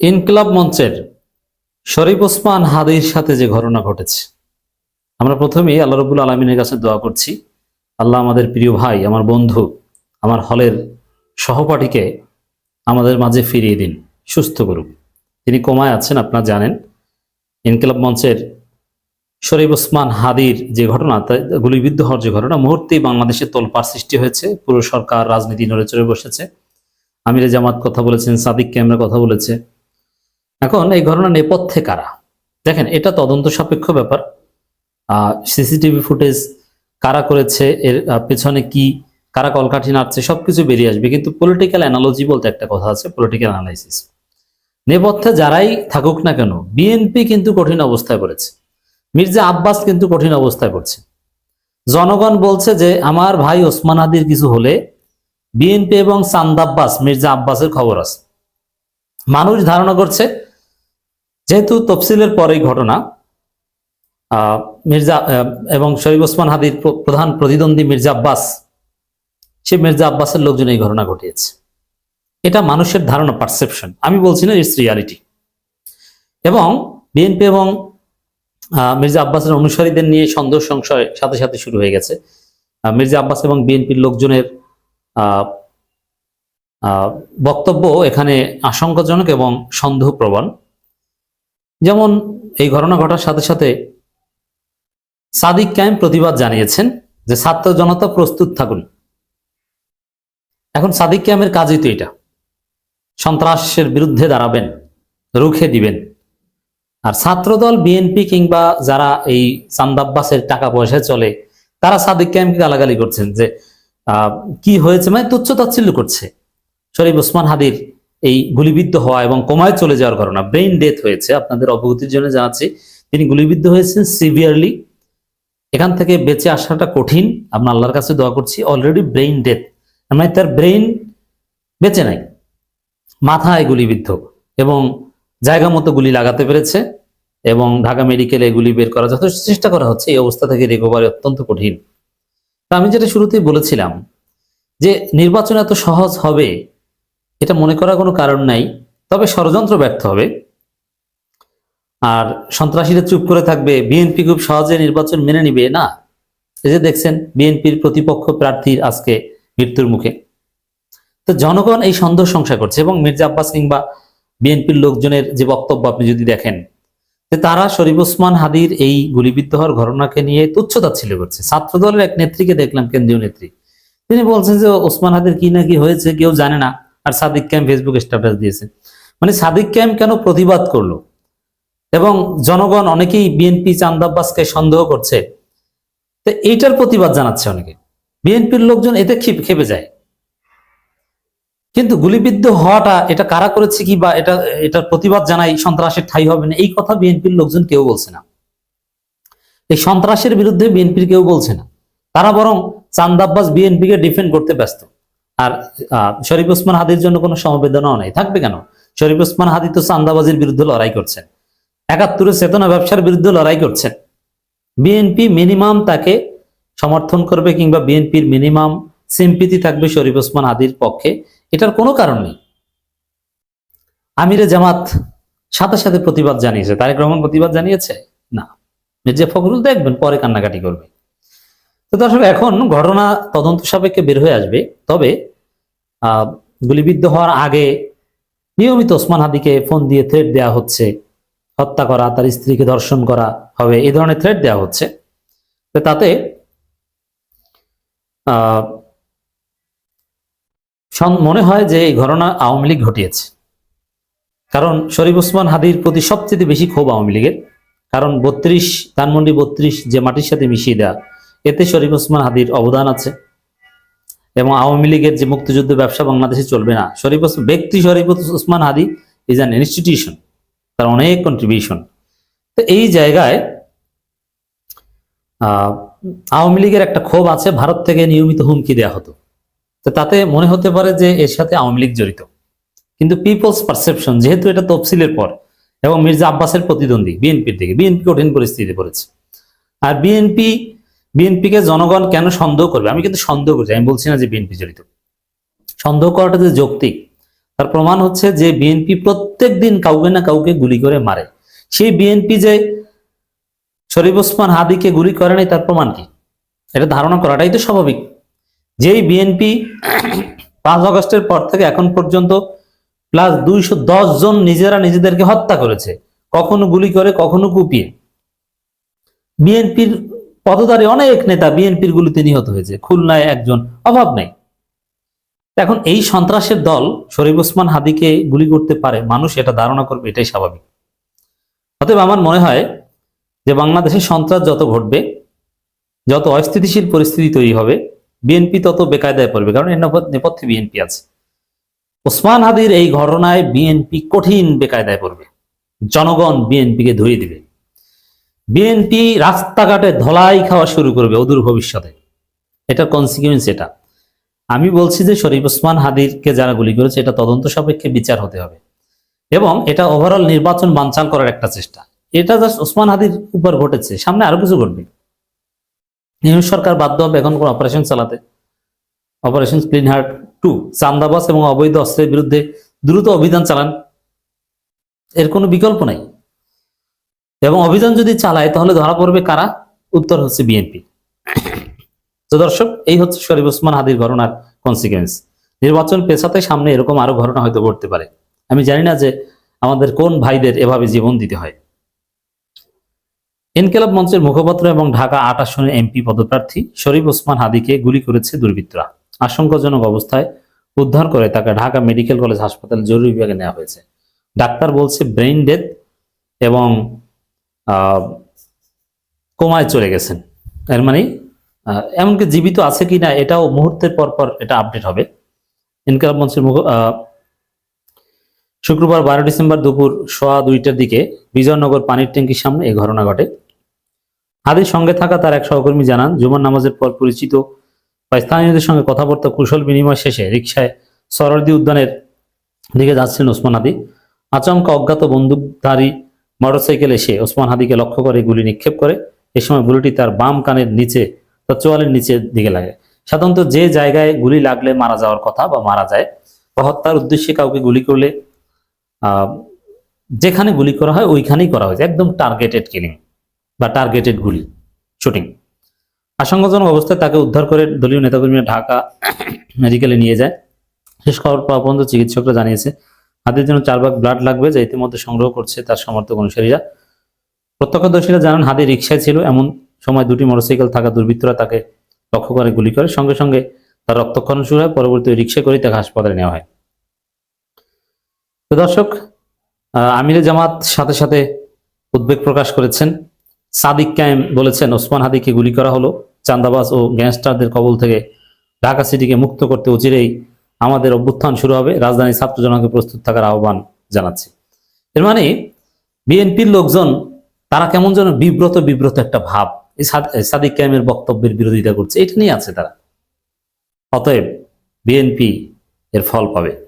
ইনকিলাব মঞ্চের শরীফ ওসমান হাদির সাথে যে ঘটনা ঘটেছে। আমরা প্রথমেই আল্লাহ রবুল আলমিনের কাছে দোয়া করছি, আল্লাহ আমাদের প্রিয় ভাই, আমার বন্ধু, আমার হলের সহপাঠীকে আমাদের মাঝে ফিরিয়ে দিন, সুস্থ করুক। তিনি কোমায় আছেন, আপনারা জানেন, ইনকিলাব মঞ্চের শরীফ ওসমান হাদির যে ঘটনা গুলিবিদ্ধ হওয়ার যে ঘটনা, মুহূর্তেই বাংলাদেশে তোলপাড় সৃষ্টি হয়েছে, পুরো সরকার, রাজনীতি নড়ে চড়ে বসেছে। আমিরে জামাত কথা বলেছেন সাদিক ক্যামেরা কথা বলেছে। এখন এই ঘটনা নেপথ্যে কারা? দেখেন, এটা তদন্ত সাপেক্ষ ব্যাপার। সিসিটিভি ফুটেজ কারা করেছে, এর পেছনে কি, কারা কলকাঠি নাড়ছে, সবকিছু বেরিয়ে আসবে। কিন্তু পলিটিক্যাল অ্যানালজি বলতে একটা কথা আছে পলিটিক্যাল অ্যানালাইসিস নেপথ্যে যারাই থাকুক না কেন বিএনপি কিন্তু কঠিন অবস্থায় পড়েছে। মির্জা আব্বাস কিন্তু কঠিন অবস্থায় পড়ছে। জনগণ বলছে যে, আমার ভাই ওসমান আদির কিছু হলে বিএনপি এবং চান্দ আব্বাস মির্জা আব্বাসের খবর আছে। মানুষ ধারণা করছে যেহেতু তফসিলের পরেই ঘটনা মির্জা এবং শরীফ ওসমান হাদির প্রধান প্রতিদ্বন্দ্বী মির্জা আব্বাস, সে মির্জা আব্বাসের লোকজন এই ঘটনা ঘটিয়েছে। এটা মানুষের ধারণা পারসেপশন আমি বলছি না ইটস রিয়ালিটি এবং বিএনপি এবং মির্জা আব্বাসের অনুসারীদের নিয়ে সন্দেহ, সংশয় সাথে সাথে শুরু হয়ে গেছে। মির্জা আব্বাস এবং বিএনপির লোকজনের বক্তব্য এখানে আশঙ্কাজনক এবং সন্দেহপ্রবণ। যেমন এই ঘটনা ঘটার সাথে সাথে সাদিক ক্যাম্প প্রতিবাদ জানিয়েছেন যে ছাত্র জনতা প্রস্তুত থাকুন। এখন সাদিক ক্যাম্পের কাজই তো এটা। সন্ত্রাসের বিরুদ্ধে দাঁড়াবেন, রুখে দিবেন। আর ছাত্রদল বিএনপি কিংবা যারা এই চান্দাব্বাসের টাকা পয়সায় চলে, তারা সাদিক ক্যাম্পকে গালাগালি করছেন যে কি হয়েছে? মানে তুচ্ছ তাচ্ছিল্য করছে। শরীফ ওসমান হাদির এই গুলিবিদ্ধ হওয়া এবং কোমায় চলে যাওয়ার ঘটনা ব্রেইন ডেথ হয়েছে, আপনাদের অবগতির জন্য জানাচ্ছি, তিনি গুলিবিদ্ধ হয়েছেন সিভিয়ারলি এখান থেকে বেঁচে আসাটা কঠিন, আমরা আল্লাহর কাছে দোয়া করছি অলরেডি ব্রেইন ডেথ মানে তার ব্রেইন বেঁচে নাই, মাথায় গুলিবিদ্ধ এবং জায়গা মতো গুলি লাগাতে পেরেছে এবং ঢাকা মেডিকেলে গুলি বের করা যথেষ্ট চেষ্টা করা হচ্ছে, এই অবস্থা থেকে রিকভারি অত্যন্ত কঠিন। তো আমি যেটা শুরুতেই বলেছিলাম, যে নির্বাচন এত সহজ হবে এটা মনে করার কোনো কারণ নাই, তবে ষড়যন্ত্র ব্যর্থ হবে। আর সন্ত্রাসীরা চুপ করে থাকবে বিএনপি খুব সহজে নির্বাচন মেনে নিবে, না? এই যে দেখছেন বিএনপির প্রতিপক্ষ প্রার্থীর আজকে মৃত্যুর মুখে। তো জনগণ এই সন্দেহ সংশয় করছে এবং মির্জা আব্বাস কিংবা বিএনপির লোকজনের যে বক্তব্য আপনি যদি দেখেন, যে তারা শরীফ ওসমান হাদির এই গুলিবিদ্ধ হওয়ার ঘটনাকে নিয়ে তুচ্ছতাচ্ছিল্য করছে। ছাত্র দলের এক নেত্রীকে দেখলাম, কেন্দ্রীয় নেত্রী। তিনি বলছেন যে ওসমান হাদির কি না কি হয়েছে কেউ জানে না। আর সাদিক ক্যাম্প ফেসবুকে স্ট্যাটাস দিয়েছে। মানে সাদিক ক্যাম্প কেন প্রতিবাদ করল? এবং জনগণ অনেকেই বিএনপি চান্দাব্বাসকে সন্দেহ করছে। তো এইটার প্রতিবাদ জানাচ্ছে অনেকে। বিএনপির লোকজন এতে খেপে যায়। কিন্তু গুলিবিদ্ধ হওয়াটা এটা কারা করেছে কি বা এটা, এটার প্রতিবাদ জানাই সন্ত্রাসের ঠাই হবে না। এই কথা বিএনপির লোকজন কেউ বলছে না। এই সন্ত্রাসের বিরুদ্ধে বিএনপির কেউ বলছে না। তারা বরং চান্দাব্বাস বিএনপিকে ডিফেন্ড করতে ব্যস্ত। আর শরীফ ওসমান হাদির জন্য কোনো সমবেদনাও নাই। থাকবে কেন? শরীফ ওসমান হাদি তো চান্দাবাজির বিরুদ্ধে লড়াই করছেন। একাত্তরের চেতনা ব্যবসার বিরুদ্ধে লড়াই করছেন। বিএনপি মিনিমাম তাকে সমর্থন করবে কিংবা বিএনপির মিনিমাম সিম্পিতি থাকবে শরীফ ওসমান হাদির পক্ষে। এটার কোনো কারণ নেই। আমিরে জামাত সাথে সাথে প্রতিবাদ জানিয়েছে। তারেক রহমান প্রতিবাদ জানিয়েছে? না। মির্জা ফখরুল দেখবেন, পরে কান্নাকাটি করবে। তো দর্শক, এখন ঘটনা তদন্ত সাপেক্ষে বের হয়ে আসবে। তবে গুলিবিদ্ধ হওয়ার আগে নিয়মিত ওসমান হাদিকে ফোন দিয়ে থ্রেট দেওয়া হচ্ছে। হত্যা করা, তার স্ত্রীকে ধর্ষণ করা হবে এই ধরনের থ্রেট দেওয়া হচ্ছে। তাতে মনে হয় যে এই ঘটনা আওয়ামী লীগ ঘটিয়েছে। কারণ শরীফ ওসমান হাদির প্রতি সবচেয়ে বেশি ক্ষোভ আওয়ামী লীগের। কারণ বত্রিশ, ধানমন্ডি বত্রিশ যে মাটির সাথে মিশিয়ে দেওয়া এতে শরীফ ওসমান হাদির অবদান আছে। এবং আওয়ামী লীগের যে মুক্তিযুদ্ধ ব্যবসা বাংলাদেশে চলবে না। শরীফ ব্যক্তি Sharif Osman Hadi is an institution তার অনেক কন্ট্রিবিউশন তো এই জায়গায় আওয়ামী লীগের একটা ক্ষোভ আছে, ভারত থেকে নিয়মিত হুমকি দেওয়া হতো। তো তাতে মনে হতে পারে যে এর সাথে আওয়ামী লীগ জড়িত। কিন্তু পিপলস পারসেপশন যেহেতু এটা তফসিলের পর, এবং মির্জা আব্বাসের প্রতিদ্বন্দ্বী, বিএনপির দিকে, বিএনপি কঠিন পরিস্থিতি পড়েছে। আর বিএনপি বিএনপিকে জনগণ কেন সন্দেহ করবে? আমি কিন্তু সন্দেহ করছি, আমি বলছি না যে বিএনপি জড়িত। সন্দেহ করাটা যে যৌক্তিক, তার প্রমাণ হচ্ছে যে বিএনপি প্রত্যেক দিন কাউকে না কাউকে গুলি করে মারে। সেই বিএনপি যে শরীফ ওসমান হাদিকে গুলি করে নাই, তার প্রমাণ কি? এটা ধারণা করাটাই তো স্বাভাবিক। যেই বিএনপি পাঁচ আগস্টের পর থেকে এখন পর্যন্ত প্লাস দুইশো দশ জন নিজেরা নিজেদেরকে হত্যা করেছে, কখনো গুলি করে, কখনো কুপিয়ে। বিএনপির পদধারী অনেক নেতা বিএনপির গুলিতে নিহত হয়েছে। খুলনায় একজন, অভাব নাই। এখন এই সন্ত্রাসের দল শরীফ ওসমান হাদিকে গুলি করতে পারে, মানুষ এটা ধারণা করবে, এটাই স্বাভাবিক। অতএব আমার মনে হয় যে বাংলাদেশে সন্ত্রাস যত ঘটবে, যত অস্থিতিশীল পরিস্থিতি তৈরি হবে, বিএনপি তত বেকায়দায় পড়বে, কারণ এর নেপথ্যে- বিএনপি আছে। ওসমান হাদির এই ঘটনায় বিএনপি কঠিন বেকায়দায় পড়বে। জনগণ বিএনপিকে ধুয়ে দিবে। বিএনপি রাস্তাঘাটে ধলাই খাওয়া শুরু করবে অদূর ভবিষ্যতে। এটা কনসিকুয়েন্স এটা। আমি বলছি যে শরীফ ওসমান হাদিরকে যারা গুলি করেছে, এটা তদন্ত সাপেক্ষে বিচার হতে হবে। এবং এটা ওভারঅল নির্বাচন বানচাল করার একটা চেষ্টা। এটা জাস্ট ওসমান হাদির উপর ঘটেছে। সামনে আরও কিছু ঘটবে। ইউনিট সরকার বাধ্য হবে এখন কোন অপারেশন চালাতে। অপারেশন ক্লিন হার্ট টু চান্দাবাস এবং অবৈধ অস্ত্রের বিরুদ্ধে দ্রুত অভিযান চালান। এর কোনো বিকল্প নাই। এবং অভিযান যদি চালায়, তাহলে ধরা পড়বে কারা? উত্তর হচ্ছে বিএনপি তো দর্শক, এই হচ্ছে শরীফ ওসমান হাদির ঘটনার কনসিকুয়েন্স নির্বাচন পেছাতে সামনে এরকম আরও ঘটনা হয়তো ঘটতে পারে। আমি জানি না যে আমাদের কোন ভাইদের এভাবে জীবন দিতে হয়। ইনকেলাব মঞ্চের মুখপাত্র এবং ঢাকা আট আসনের এমপি পদপ্রার্থী শরীফ ওসমান হাদিকে গুলি করেছে দুর্বৃত্তরা। আশঙ্কাজনক অবস্থায় উদ্ধার করে তাকে ঢাকা মেডিকেল কলেজ হাসপাতাল জরুরি বিভাগে নেওয়া হয়েছে। ডাক্তার বলছে ব্রেইন ডেথ এবং কোমায় চলে গেছেন। এর মানে এমনকি জীবিত আছে কিনা এটাও মুহূর্তের পর পর এটা আপডেট হবে। ইনকালাব মঞ্চের মুখ শুক্রবার বারো ডিসেম্বর দুপুর সোয়া দুইটার দিকে বিজয়নগর পানির ট্যাঙ্কির সামনে এই ঘটনা ঘটে। হাদির সঙ্গে থাকা তার এক সহকর্মী জানান, জুমার নামাজের পর পরিচিত বা স্থানীয়দের সঙ্গে কথাবার্তা কুশল বিনিময় শেষে রিকশায় সরদি উদ্যানের দিকে যাচ্ছিলেন ওসমান হাদি। আচমকা অজ্ঞাত বন্দুকধারী মোটরসাইকেল এসে ওসমান হাদিকে লক্ষ্য করে গুলি নিক্ষেপ করে। এ সময় গুলিটি তার বাম কানের নিচে, তার চোয়ালের নিচের দিকে লাগে। সাধারণত যে জায়গায় গুলি লাগলে মারা যাওয়ার কথা বা মারা যায়, বা হত্যার উদ্দেশ্যে কাউকে গুলি করলে যেখানে গুলি করা হয় ওইখানেই করা হয়েছে। একদম টার্গেটেড কিলিং বা টার্গেটেড গুলি শুটিং আশঙ্কাজনক অবস্থায় তাকে উদ্ধার করে দলীয় নেতাকর্মীরা ঢাকা মেডিকেলে নিয়ে যায়। শেষ খবর পাওয়া পর্যন্ত চিকিৎসকরা জানিয়েছে হাতের জন্য চার ভাগ ব্লাড লাগবে যা ইতিমধ্যে সংগ্রহ করছে তার সমর্থক অনুসারীরা। প্রত্যক্ষদর্শীরা জানান, হাতে রিক্সায় ছিল, এমন সময় দুটি মোটরসাইকেল থাকা দুর্বৃত্তরা তাকে লক্ষ্য করে গুলি করে। সঙ্গে সঙ্গে তার রক্তক্ষরণ শুরু হয়, পরবর্তী রিক্সা করে তাকে হাসপাতালে নেওয়া হয়। তো দর্শক আমিরে জামাত সাথে সাথে উদ্বেগ প্রকাশ করেছেন। সাদিক কায়েম বলেছেন, ওসমান হাদিকে গুলি করা হলো। চান্দাবাজ ও গ্যাংস্টারদের কবল থেকে ঢাকা সিটিকে মুক্ত করতে অচিরেই আমাদের অভ্যুত্থান শুরু হবে। রাজধানী ছাত্র জনকে প্রস্তুত থাকার আহ্বান জানাচ্ছে। এর মানে বিএনপির লোকজন, তারা কেমন যেন বিব্রত বিব্রত একটা ভাব। এই সাদ- সাদিক ক্যামের বক্তব্যের বিরোধিতা করছে। এটা নিয়ে আছে তারা। অতএব বিএনপি এর ফল পাবে।